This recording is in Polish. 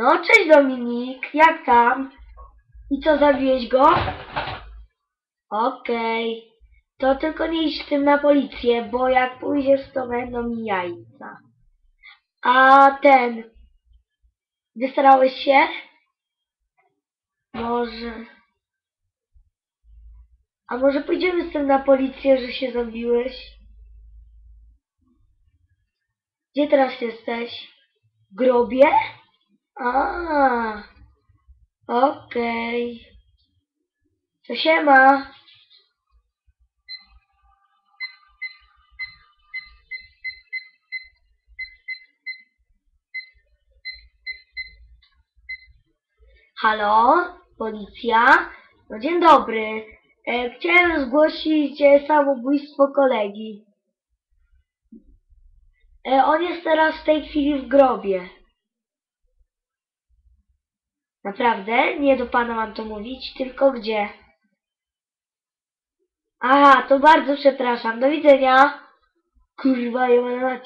No, cześć Dominik, jak tam? I co, zabiłeś go? Okej. To tylko nie idź z tym na policję, bo jak pójdziesz, to będą mi jajca. A ten... Wystarałeś się? Może... A może pójdziemy z tym na policję, że się zabiłeś? Gdzie teraz jesteś? W grobie? A, okej. To się ma. Halo, policja? No dzień dobry. E, chciałem zgłosić e, samobójstwo kolegi. E, on jest teraz w tej chwili w grobie. Naprawdę? Nie do pana mam to mówić, tylko gdzie? Aha, to bardzo przepraszam. Do widzenia. Kurwa, ja mam